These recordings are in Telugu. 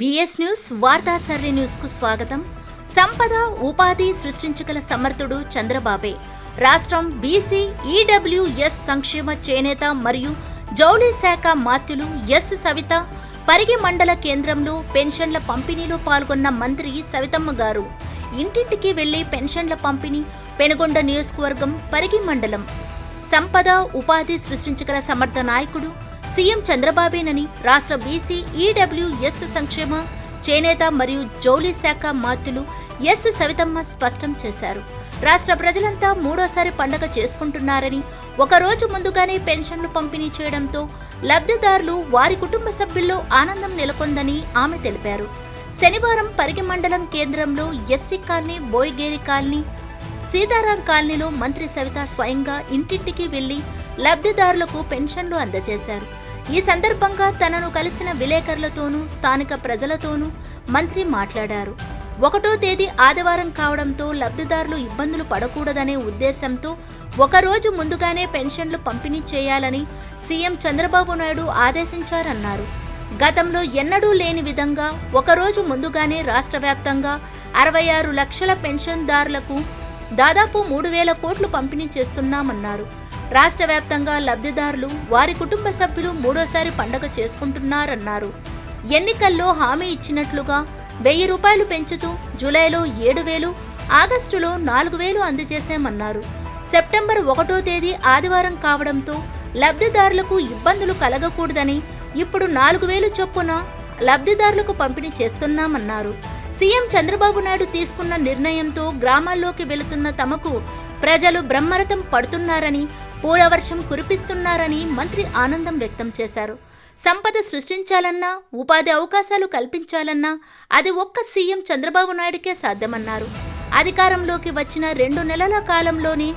బిఎస్ న్యూస్ వార్తా సరళి న్యూస్కు స్వాగతం. సంపద ఉపాధి సృష్టించగల సమర్థుడు చంద్రబాబే. రాష్ట్రం బీసీ ఈడబ్ల్యూఎస్ సంక్షేమ చేనేత మరియు జౌళి శాఖ మాత్యులు ఎస్ సవిత పరిగి మండల కేంద్రంలో పెన్షన్ల పంపిణీలో పాల్గొన్న మంత్రి సవితమ్మ గారు. ఇంటింటికి వెళ్ళి పెన్షన్ల పంపిణీ పెనుగొండ నియోజకవర్గం పరిగి మండలం. సంపద ఉపాధి సృష్టించగల సమర్థ నాయకుడు సీఎం చంద్రబాబేనని రాష్ట్ర బీసీ ఈడబ్ల్యూఎస్ సంక్షేమ చేనేత మరియు జౌలి శాఖ మాత్యులు ఎస్ సవితమ్మ స్పష్టం చేశారు. రాష్ట్ర ప్రజలంతా మూడోసారి పండగ చేసుకుంటున్నారని ఒక రోజు ముందుగానే పెన్షన్లు పంపిణీ చేయడంతో లబ్ధిదారులు వారి కుటుంబ సభ్యుల్లో ఆనందం నెలకొందని ఆమె తెలిపారు. శనివారం పరిగి మండలం కేంద్రంలో SC colony Boyigeri colony Sitaram కాలనీలో మంత్రి సవిత స్వయంగా ఇంటింటికి వెళ్ళి లబ్ధిదారులకు పెన్షన్లు అందజేశారు. ఈ సందర్భంగా తనను కలిసిన విలేకరులతోనూ స్థానిక ప్రజలతోనూ మంత్రి మాట్లాడారు. ఒకటో తేదీ ఆదివారం కావడంతో లబ్ధిదారులు ఇబ్బందులు పడకూడదనే ఉద్దేశంతో ఒకరోజు ముందుగానే పెన్షన్లు పంపిణీ చేయాలని సీఎం చంద్రబాబు నాయుడు ఆదేశించారన్నారు. గతంలో ఎన్నడూ లేని విధంగా ఒకరోజు ముందుగానే రాష్ట్ర వ్యాప్తంగా అరవై ఆరు లక్షల పెన్షన్దారులకు దాదాపు మూడు వేల కోట్లు పంపిణీ చేస్తున్నామన్నారు. రాష్ట్ర వ్యాప్తంగా లబ్ధిదారులు వారి కుటుంబ సభ్యులు మూడోసారి పండగ చేసుకుంటున్నారన్నారు. ఎన్నికల్లో హామీ ఇచ్చినట్లుగా వెయ్యి రూపాయలు పెంచుతూ జూలైలో ఏడు వేలు ఆగస్టులో నాలుగు వేలు అందజేశామన్నారు. సెప్టెంబర్ ఒకటో తేదీ ఆదివారం కావడంతో లబ్ధిదారులకు ఇబ్బందులు కలగకూడదని ఇప్పుడు నాలుగు వేలు చొప్పున లబ్ధిదారులకు పంపిణీ చేస్తున్నామన్నారు. సీఎం చంద్రబాబు నాయుడు తీసుకున్న నిర్ణయంతో గ్రామాల్లోకి వెళుతున్న తమకు ప్రజలు బ్రహ్మరథం పడుతున్నారని పూలవర్షం కురిపిస్తున్నారని మంత్రి ఆనందం వ్యక్తం చేశారు. సంపద సృష్టించాలన్నా ఉపాధి అవకాశాలు కల్పించాలన్నా అది ఒక్క సీఎం చంద్రబాబు నాయుడుకే సాధ్యమన్నారు. అధికారంలోకి వచ్చిన రెండు నెలల కాలంలోనే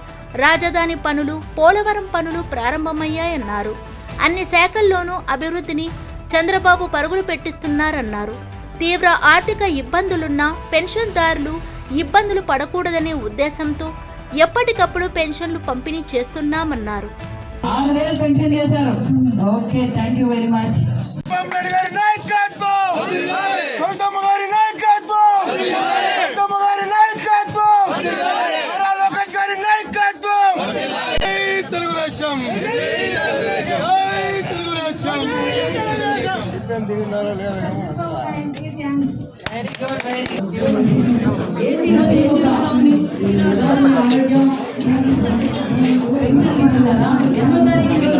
రాజధాని పనులు పోలవరం పనులు ప్రారంభమయ్యాయన్నారు. అన్ని శాఖల్లోనూ అభివృద్ధిని చంద్రబాబు పరుగులు పెట్టిస్తున్నారన్నారు. తీవ్ర ఆర్థిక ఇబ్బందులున్న పెన్షన్దారులు ఇబ్బందులు పడకూడదనే ఉద్దేశంతో ఎప్పటికప్పుడు పెన్షన్లు పంపిణీ చేస్తున్నామన్నారు. పెన్షన్ చేశారు. ఓకే వెరీ మచ్ ఆరోగ్యం పెన్షన్ ఇస్తున్నారా ఎన్నో తారీఖు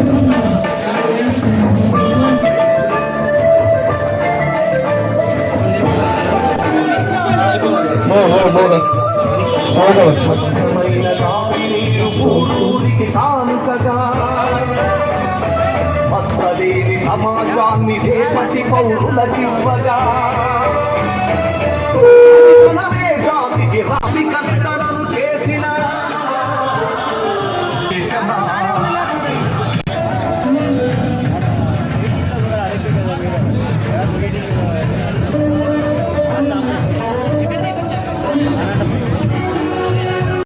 మత్తలేని సమాజాన్ని రేపటి పౌరులకివ్వగా